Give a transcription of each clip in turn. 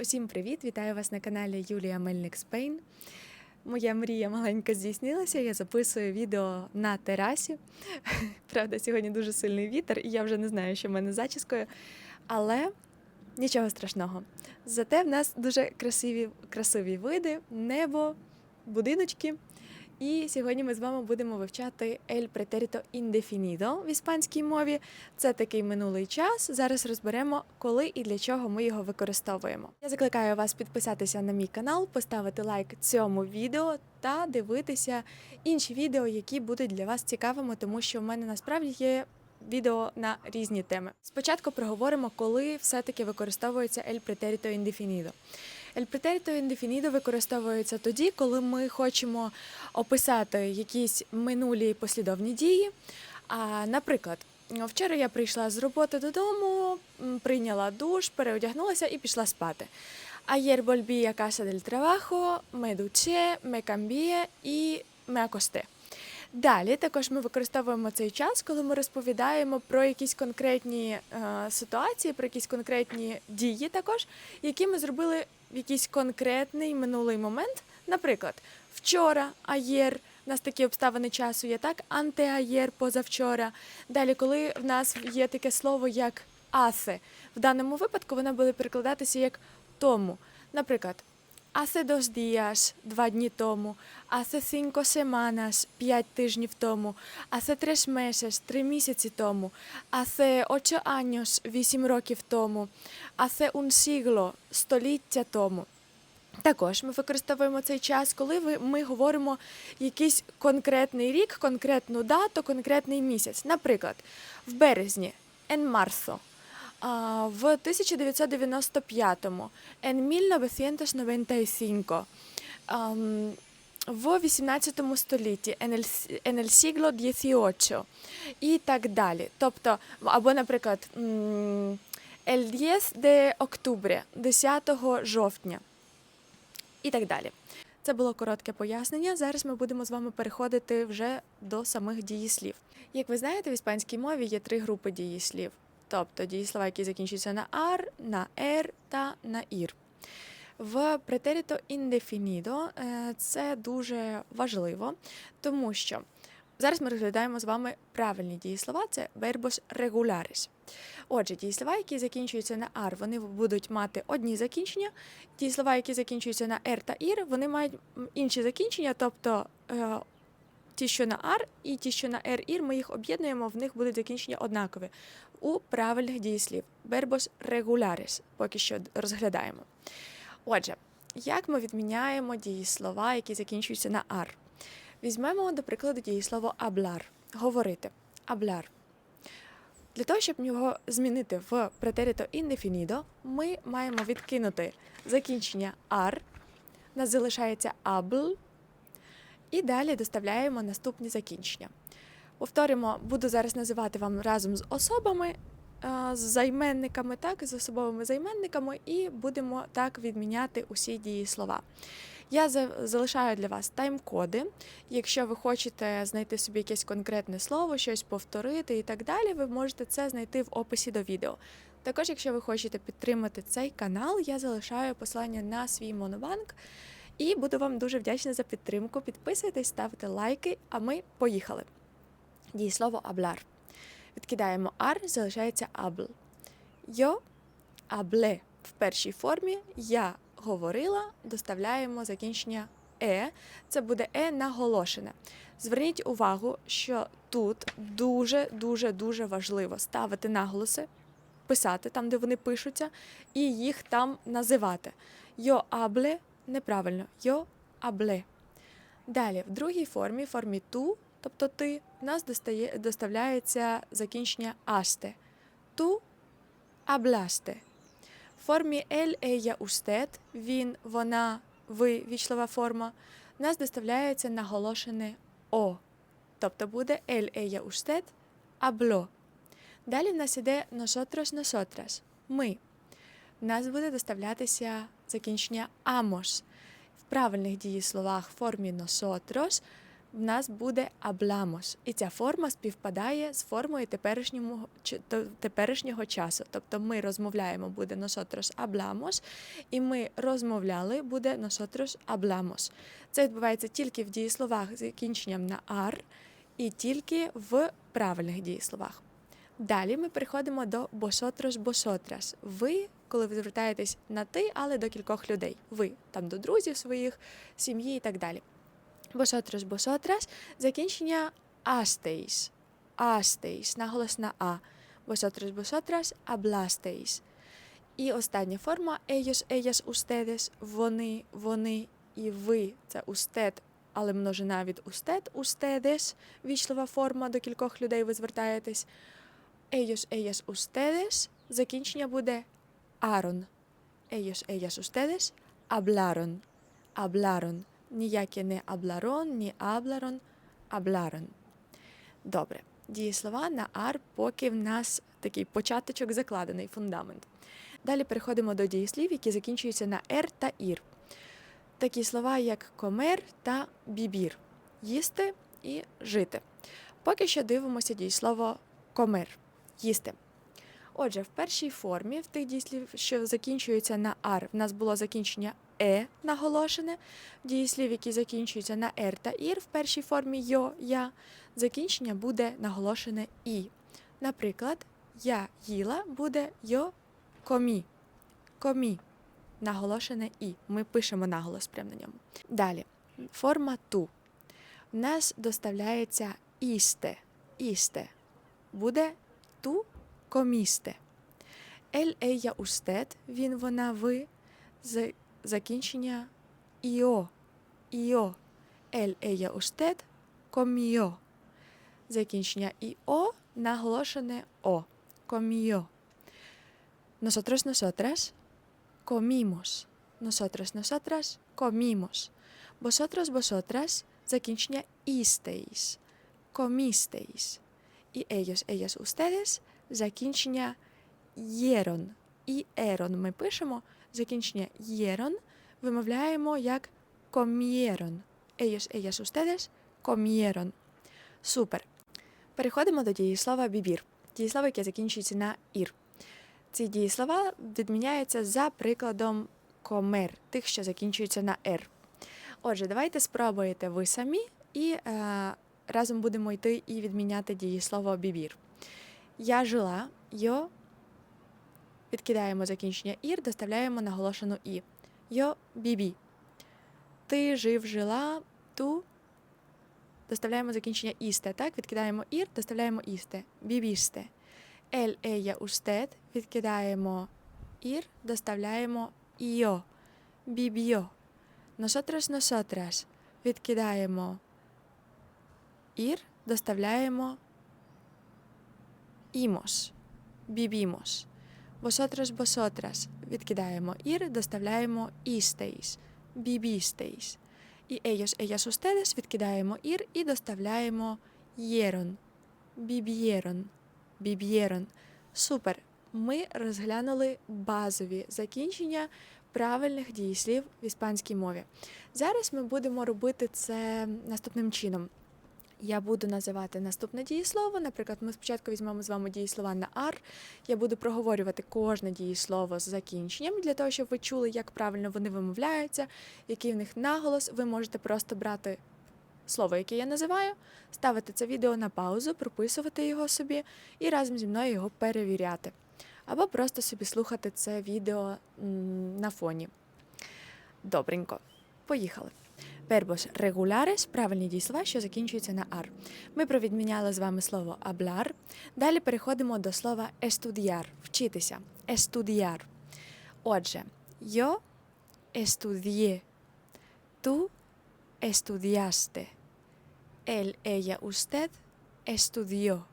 Усім привіт! Вітаю вас на каналі Юлія Мельник Спейн. Моя мрія маленька здійснилася. Я записую відео на терасі. Правда, сьогодні дуже сильний вітер, і я вже не знаю, що в мене зачіскою. Але нічого страшного. Зате в нас дуже красиві, красиві види, небо, будиночки. І сьогодні ми з вами будемо вивчати El Pretérito Indefinido в іспанській мові. Це такий минулий час. Зараз розберемо, коли і для чого ми його використовуємо. Я закликаю вас підписатися на мій канал, поставити лайк цьому відео та дивитися інші відео, які будуть для вас цікавими, тому що в мене насправді є. Відео на різні теми. Спочатку проговоримо, коли все-таки використовується El Pretérito Indefinido. Pretérito Indefinido використовується тоді, коли ми хочемо описати якісь минулі послідовні дії. А, наприклад, вчора я прийшла з роботи додому, прийняла душ, переодягнулася і пішла спати. Ayer volví a casa del trabajo, me і acosté. Далі також ми використовуємо цей час, коли ми розповідаємо про якісь конкретні е, ситуації, про якісь конкретні дії, також, які ми зробили в якийсь конкретний минулий момент. Наприклад, вчора, аєр, у нас такі обставини часу є так, антеаєр позавчора. Далі, коли в нас є таке слово як асе, в даному випадку воно буде перекладатися як тому. Наприклад, Hace dos días, два дні тому. Hace cinco semanas, п'ять тижнів тому. Hace tres meses, три місяці тому. Hace ocho años, вісім років тому. Hace un siglo, століття тому. Також ми використовуємо цей час, коли ми говоримо якийсь конкретний рік, конкретну дату, конкретний місяць. Наприклад, в березні en marzo, в 1995-му en 1995, ам, в 18 столітті en el, siglo XVIII і так далі. Тобто, або, наприклад, el 10 de octubre, 10 жовтня і так далі. Це було коротке пояснення. Зараз ми будемо з вами переходити вже до самих дієслів. Як ви знаєте, в іспанській мові є три групи дієслів, тобто дієслова, які закінчуються на ар, на ер та на ір. В претеріто індефінідо е, це дуже важливо, тому що зараз ми розглядаємо з вами правильні дієслова, це verbos regulares. Отже, дієслова, які закінчуються на ар, вони будуть мати одні закінчення. Дієслова, які закінчуються на ер та ір, вони мають інші закінчення, тобто е, ті, що на ар, і ті, що на ер ми їх об'єднуємо, в них будуть закінчення однакові у правильних дієслів. Verbos regulares поки що розглядаємо. Отже, як ми відміняємо дієслова, які закінчуються на ар? Візьмемо, до прикладу, дієслово hablar – говорити. Hablar. Для того, щоб його змінити в претеріто індефінідо, ми маємо відкинути закінчення ар, у нас залишається абл, і далі доставляємо наступні закінчення. Повторимо, буду зараз називати вам разом з особами, е, з займенниками, так, з особовими займенниками, і будемо так відміняти усі дієслова. Я залишаю для вас тайм-коди. Якщо ви хочете знайти собі якесь конкретне слово, щось повторити і так далі, ви можете це знайти в описі до відео. Також, якщо ви хочете підтримати цей канал, я залишаю посилання на свій монобанк і буду вам дуже вдячна за підтримку. Підписуйтесь, ставте лайки, а ми поїхали. Дієслово аблар. Відкидаємо ар, залишається абл. Йо абле в першій формі я говорила, доставляємо закінчення е. Це буде е наголошене. Зверніть увагу, що тут дуже дуже дуже важливо ставити наголоси, писати там, де вони пишуться, і їх там називати. Йо абле неправильно, йо абле. Далі, в другій формі, формі ту, тобто ти, в нас достає, доставляється закінчення аште. Ту аблаште. В формі ель, ея, устет, він, вона, ви, вічлова форма, в нас доставляється наголошене о. Тобто буде ель, ея, устет, абло. Далі в нас іде nosotros, nosotras. Ми. В нас буде доставлятися закінчення amos. В правильних дієсловах в формі nosotros в нас буде hablamos. І ця форма співпадає з формою теперішнього, теперішнього часу. Тобто ми розмовляємо буде nosotros hablamos, і ми розмовляли буде nosotros hablamos. Це відбувається тільки в дієсловах з закінченням на ар і тільки в правильних дієсловах. Далі ми переходимо до vosotros, vosotras. Ви, коли ви звертаєтесь на ти, але до кількох людей. Ви там до друзів своїх, сім'ї і так далі. Vosotros, vosotras, закінчення asteis. Asteis, наголос на а. Vosotros, vosotras, hablasteis. І остання форма ellos, ellas, ustedes, вони, вони і ви. Це usted, але множина від usted, ustedes, вічлива форма, до кількох людей ви звертаєтесь. Ellos, ellas, ustedes, закінчення буде aron. Ellos, ellas, ustedes, hablaron. Hablaron. Ніяке не hablaron, ні hablaron, hablaron. Добре. Дієслова на ар, поки в нас такий початочок закладений фундамент. Далі переходимо до дієслів, які закінчуються на ер та ір. Такі слова, як комер та бібір їсти і жити. Поки що дивимося дієслово комер їсти. Отже, в першій формі в тих дієслів, що закінчуються на ар, в нас було закінчення е наголошене. Дієслів, які закінчуються на ер та ір, в першій формі йо, я, закінчення буде наголошене і. Наприклад, я їла буде йо комі. Комі. Наголошене і. Ми пишемо наголос прямо на ньому. Далі. Форма ту. В нас доставляється істе. Істе. Буде ту комісте. Ель ея устед, він, вона, ви, закінчення іо. Іо. Ель ея устед коміо. Закінчення іо наголошене о. Коміо. Nosotros, nosotras comimos. Nosotros, nosotras comimos. Vosotros, vosotras закінчення істеїс. Комістеїс. І ellos, ellas, ustedes закінчення єрон. І ерон ми пишемо, закінчення єрон вимовляємо як ком'єрон. Ellos, ellas, ustedes ком'єрон. Супер. Переходимо до дієслова бібір. Дієслово, яке закінчується на ір. Ці дієслова відміняються за прикладом комер, тих, що закінчуються на ер. Отже, давайте спробуєте ви самі і е, разом будемо йти і відміняти дієслово бібір. Я жила, йо відкидаємо закінчення ір, доставляємо наголошену і. Йо бібі. Ти жив, жила, ту. Доставляємо закінчення істе, так? Відкидаємо ір, доставляємо істе. Бібісте. Ель, ея, устед, відкидаємо ір, доставляємо іо. Бібіо. Nosotros, nosotras. Відкидаємо ір, доставляємо імос. Бібімос. Vosotros, vosotras. Відкидаємо ір, доставляємо істеїс. Бібістеїс. І ellos, ellas, ustedes відкидаємо ір і доставляємо єрон. Біб'єрон. Біб'єрон. Супер. Ми розглянули базові закінчення правильних дієслів в іспанській мові. Зараз ми будемо робити це наступним чином. Я буду називати наступне дієслово. Наприклад, ми спочатку візьмемо з вами дієслова на ар. Я буду проговорювати кожне дієслово з закінченням для того, щоб ви чули, як правильно вони вимовляються, який в них наголос. Ви можете просто брати слово, яке я називаю, ставити це відео на паузу, прописувати його собі і разом зі мною його перевіряти. Або просто собі слухати це відео на фоні. Добренько. Поїхали. Verbos regulares – правильні дієслова, що закінчуються на ар. Ми провідміняли з вами слово hablar. Далі переходимо до слова estudiar – вчитися. Estudiar. Отже, yo estudié. Tú estudiaste. Él, ella, usted estudió.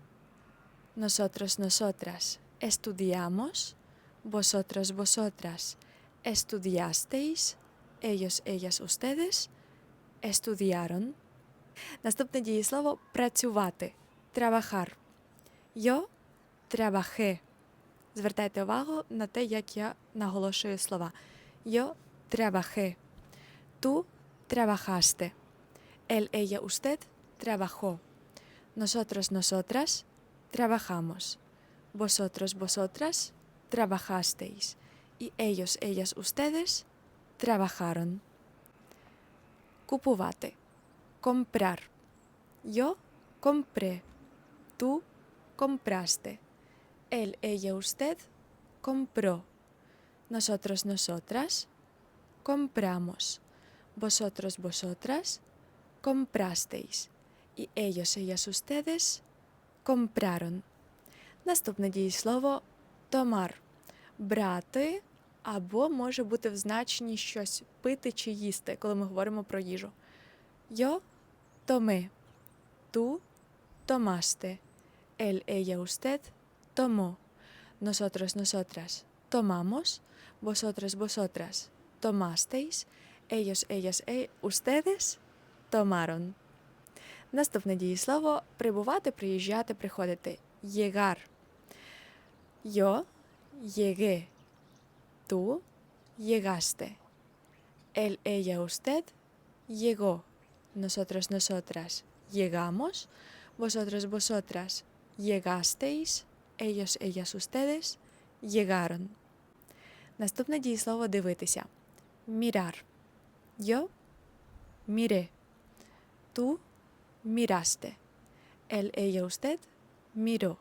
Nosotros, nosotras estudiamos. Vosotros, vosotras estudiasteis. Ellos, ellas, ustedes estudiaron. Наступне дієслово працювати. Trabajar. Yo trabajé. Звертайте увагу на те, як я наголошую слова. Yo trabajé. Tú trabajaste. Él, ella, usted trabajó. Nosotros, nosotras trabajamos. Vosotros, vosotras trabajasteis. Y ellos, ellas, ustedes trabajaron. Купувати. Comprar. Yo compré. Tú compraste. Él, ella, usted compró. Nosotros, nosotras compramos. Vosotros, vosotras comprasteis. І ellos, ellas, ustedes compraron. Наступне дієслово томар. Брати або може бути в значенні щось пити чи їсти, коли ми говоримо про їжу. Yo tomé. Tú tomaste. Él, ella, usted tomó. Nosotros, nosotras tomamos. Vosotros, vosotras tomasteis. Ellos, ellas, e- ustedes tomaron. Наступне дієслово прибувати, приїжджати, приходити. Llegar. Yo llegué. Tú llegaste. Él, ella, usted llegó. Nosotros, nosotras llegamos. Vosotros, vosotras llegasteis. Ellos, ellas, ustedes llegaron. Наступне дієслово дивитися. Mirar. Yo miré. Tú miraste. Él, ella, usted miró.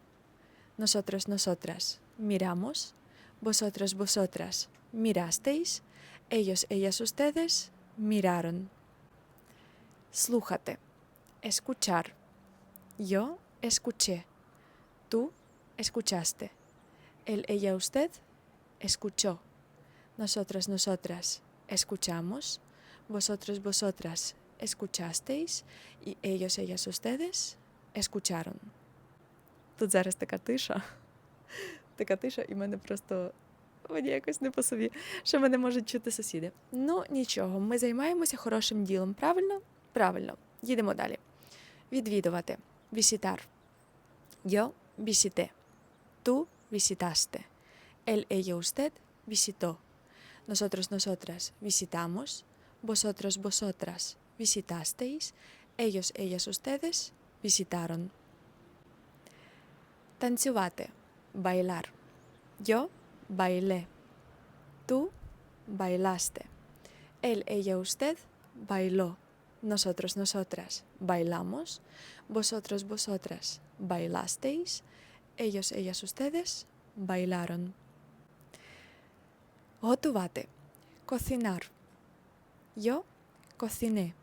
Nosotros, nosotras miramos. Vosotros, vosotras mirasteis. Ellos, ellas, ustedes miraron. Слухати. Escuchar. Yo escuché. Tú escuchaste. Él, ella, usted escuchó. Nosotros, nosotras escuchamos. Vosotros, vosotras escuchasteis. І ellos, ellas, ustedes escucharon. Тут зараз така тиша. Така тиша, і мене просто мені якось не по собі, що мене можуть чути сусіди. Ну, нічого, ми займаємося хорошим ділом. Правильно? Правильно. Їдемо далі. Відвідувати. Visitar. Yo visité. Tú visitaste. Él, ella, usted visitó. Nosotros, nosotras visitamos. Vosotros, vosotras visitasteis. Ellos, ellas, ustedes visitaron. Танцювати. Bailar. Yo bailé. Tú bailaste. Él, ella, usted bailó. Nosotros, nosotras bailamos. Vosotros, vosotras bailasteis. Ellos, ellas, ustedes bailaron. Готувати. Cocinar. Yo cociné.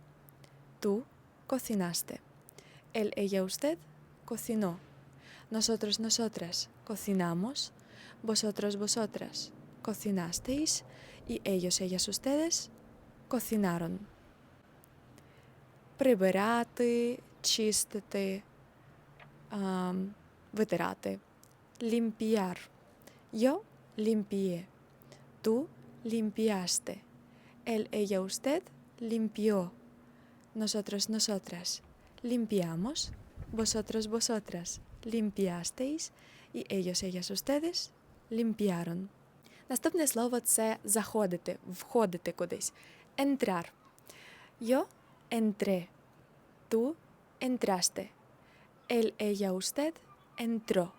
Tú cocinaste. Él, ella, usted cocinó. Nosotros, nosotras cocinamos. Vosotros, vosotras cocinasteis. Y ellos, ellas, ustedes cocinaron. Прибирати, чистити, ам, витирати. Limpiar. Yo limpié. Tú limpiaste. Él, ella, usted limpió. Nosotros, nosotras limpiamos. Vosotros, vosotras limpiasteis. І ellos, ellas, ustedes limpiaron. Наступне слово це заходити, входити кудись. Entrar. Yo entré. Tú entraste. Él, ella, usted entró.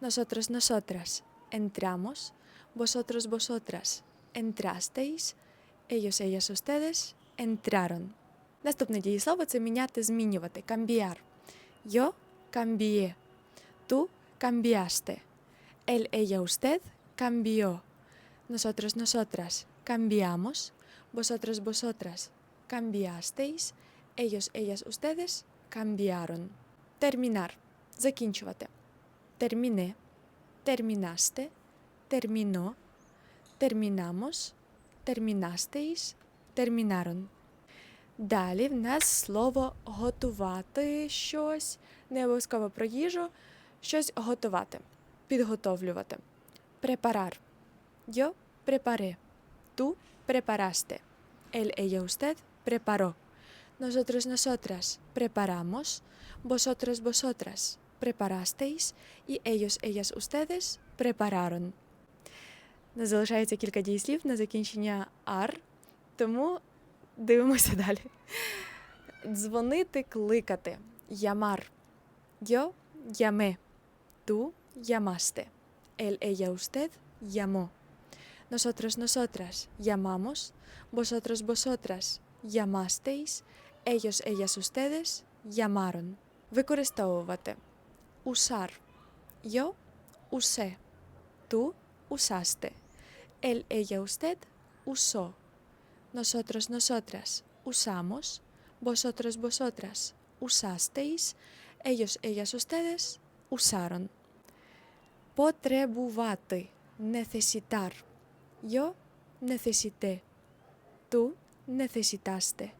Nosotros, nosotras entramos. Vosotros, vosotras entrasteis. Ellos, ellas, ustedes entraron. Наступне дієслово це міняти, змінювати. Cambiar. Yo cambié. Tú cambiaste. Él, ella, usted cambió. Nosotros, nosotras cambiamos. Vosotros, vosotras cambiasteis. Ellos, ellas, ustedes cambiaron. Terminar. Закінчувати. Terminé. Terminaste. Terminó. Terminamos. Terminasteis. Terminaron. Далі в нас слово готувати щось, не обов'язково про їжу, щось готувати, підготовлювати. Препарар. Yo preparé. Tú preparaste. Él, ella, usted preparó. Nosotros, nosotras preparamos. Vosotros, vosotras preparasteis. І ellos, ellas, ustedes prepararon. Нас залишається кілька дієслів на закінчення ар, тому дивимося далі. дзвонити, кликати. Llamar. Yo llamé. Tú llamaste. Él, ella, usted llamó. Nosotros, nosotras llamamos. Vosotros, vosotras llamasteis. Ellos, ellas, ustedes llamaron. Використовувати. Usar. Yo usé. Tú usaste. Él, ella, usted usó. Nosotros, nosotras usamos. Vosotros, vosotras usasteis. Ellos, ellas, ustedes usaron. Потребувати. Necesitar. Yo necesité. Tú necesitaste.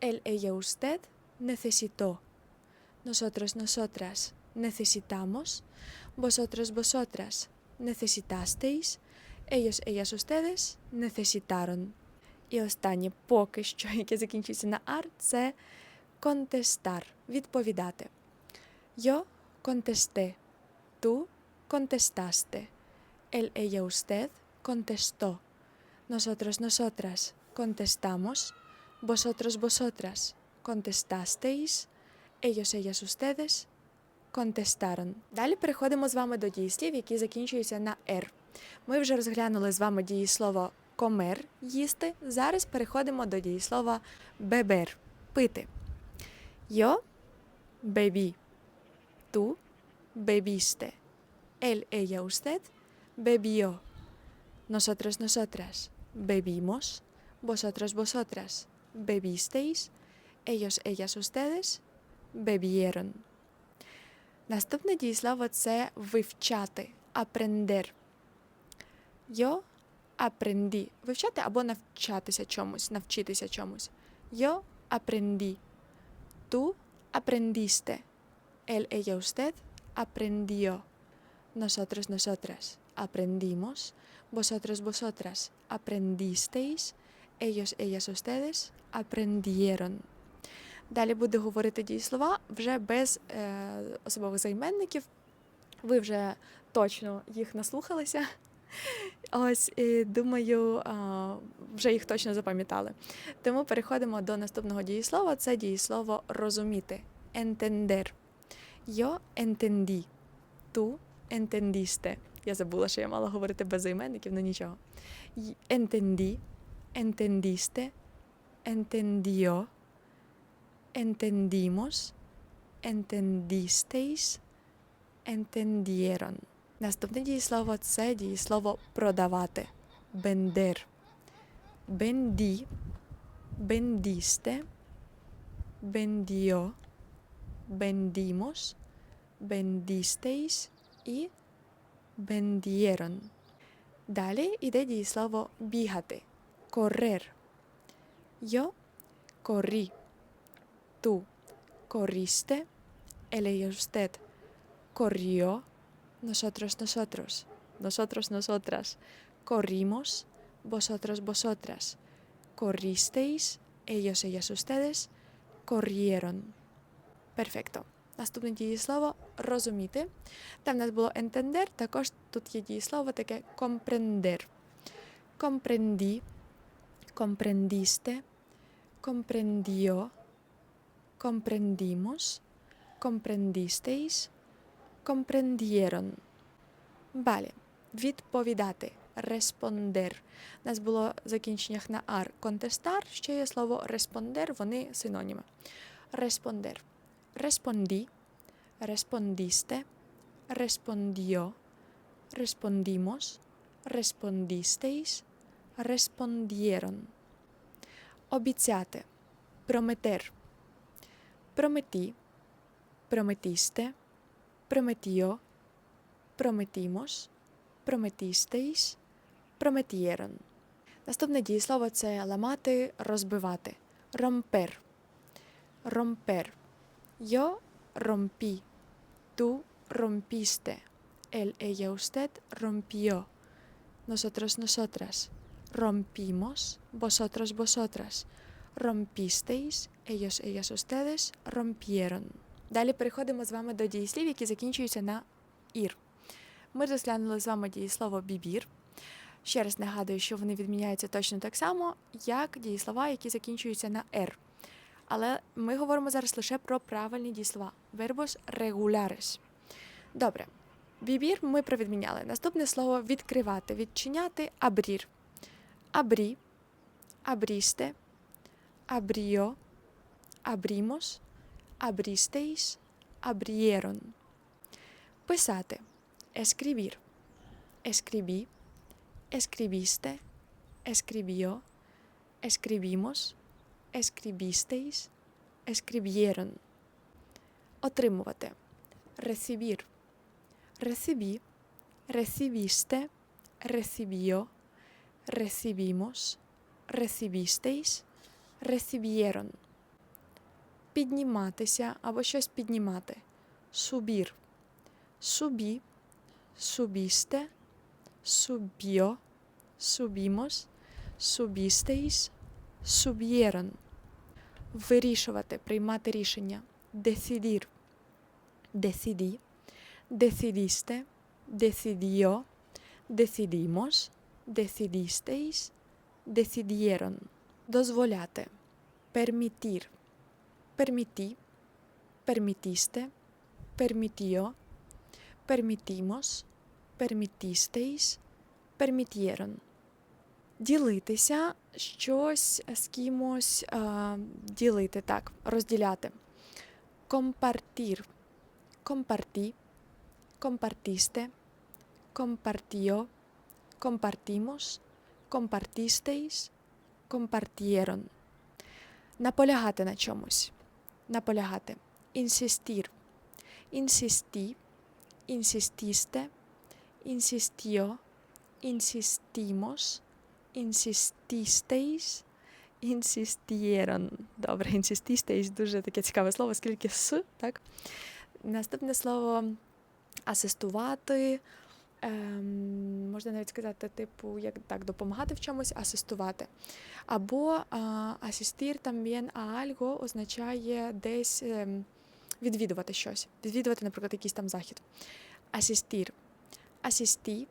Él, ella, usted necesitó. Nosotros, nosotras necesitamos. Vosotros, vosotras necesitasteis. Ellos, ellas, ustedes necesitaron. І останнє поки що, яке закінчується на ар, це contestar – відповідати. Yo contesté. Tú contestaste. Él, ella, usted contestó. Nosotros, nosotras contestamos. Vosotros, vosotras contestasteis. Ellos, ellas, ustedes contestaron. Далі переходимо з вами до дієслів, які закінчуються на «р». Ми вже розглянули з вами дієслово комер їсти. Зараз переходимо до дієслова бебер пити. Yo bebí. Tú bebiste. Él, ella, usted bebió. Nosotros, nosotras bebimos. Vosotros, vosotras bebisteis. Ellos, ellas, ustedes bebieron. Наступне дієслово це вивчати, aprender. Yo aprendí. Вивчати або навчатися чомусь, навчитися чомусь. Yo aprendí. Tú aprendiste. Él, ella, usted aprendió. Nosotros, nosotras aprendimos. Vosotros, vosotras aprendisteis. Ellos, ellas, ustedes aprendieron. Далі буду говорити дієслова вже без е, особових займенників. Ви вже точно їх наслухалися. Ось, і думаю, вже їх точно запам'ятали. Тому переходимо до наступного дієслова. Це дієслово розуміти. Entender. Yo entendí. Tú entendiste. Я забула, що я мала говорити без займенників, але нічого. Entendí. Entendiste. Entendió. Entendimos. Entendisteis. Entendieron. Наступне дієслово це дієслово продавати. Бендер. Бенді. Бендісте. Бендіо. vendimos, vendisteis y vendieron. Dale y de slovo víjate, correr. Yo corrí, tú corriste, él y usted corrió, nosotros, nosotros, nosotros, nosotras, corrimos, vosotros, vosotras, corristeis, ellos, ellas, ustedes, corrieron. Перфекто. Наступне дієслово розуміти. Там в нас було entender, також тут є дієслово таке comprender. Comprendí, comprendiste, comprendió, comprendimos, comprendisteis, comprendieron. Далі. Відповідати. Responder. У нас було в закінченнях на ар contestar, ще є слово responder, вони синоніми. Responder. Respondí, respondiste, respondió, respondimos, respondisteis, respondieron. Обіцяти. Prometer. Prometí, prometiste, prometió, prometimos, prometisteis, prometieron. Наступне дієслово це ламати, розбивати. Romper. Romper. Yo rompí. Tú rompiste. Él, ella, usted rompió. Nosotros, nosotras rompimos. Vosotros, vosotras rompisteis. Ellos, ellas, ustedes rompieron. Далі переходимо з вами до дієслів, які закінчуються на ір. Ми розглянули з вами дієслово бібір. Ще раз нагадую, що вони відміняються точно так само, як дієслова, які закінчуються на «р». Але ми говоримо зараз лише про правильні дієслова. Verbos regulares. Добре. Vivir ми провідміняли. Наступне слово відкривати, відчиняти abrir. Abrí, abriste, abrió, abrimos, abristeis, abrieron. Писати. Escribir. Escribí, escribiste, escribió, escribimos, escribisteis, escribieron. Отримувати. Recibir. Recibí, recibiste, recibió, recibimos, recibisteis, recibieron. Підніматися або щось піднімати. Subir. Subí, subiste, subió, subimos, subisteis, subieron. Вирішувати, приймати рішення. Decidir. Decidí, decidiste, decidió, decidimos, decidisteis, decidieron. Дозволяти. Permitir. Permití, permitiste, permitió, permitimos, permitisteis, permitieron. Ділитися щось з кимось, а, ділити так, розділяти. Compartir. Compartí, compartiste, compartió, compartimos, compartisteis, compartieron. Наполягати на чомусь. Наполягати. Insistir. Insistí, insististe, insistió, insistimos, insististeis, insistieron. Добре, insististeis дуже таке цікаве слово, оскільки с, так? Наступне слово асистувати. Ем, можна навіть сказати, типу, як так, допомагати в чомусь, асистувати. Або а, асистір también a означає десь ем, відвідувати щось. Відвідувати, наприклад, якийсь там захід. Асистір. Асисті,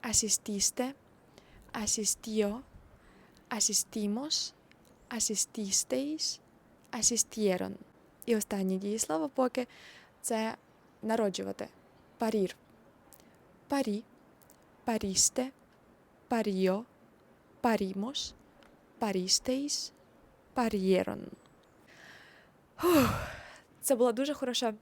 асистісте, асистіо, асистімос, асистістеїс, асистєрон. І останнє дієслово поки це народжувати. Парір. Парі, парісте, паріо, парімос, парістеїс, пар'єрон. Це була дуже хороша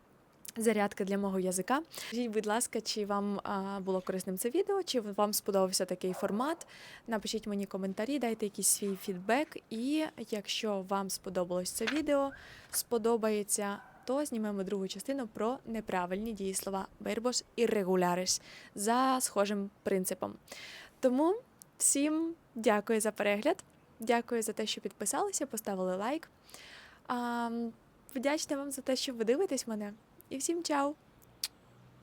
зарядка для мого язика. Скажіть, будь ласка, чи вам було корисним це відео, чи вам сподобався такий формат? Напишіть мені коментарі, дайте якийсь свій фідбек. І якщо вам сподобалось це відео, сподобається, то знімемо другу частину про неправильні дієслова verbos irregulares за схожим принципом. Тому всім дякую за перегляд. Дякую за те, що підписалися, поставили лайк. Вдячна вам за те, що ви дивитесь мене. І всім чао!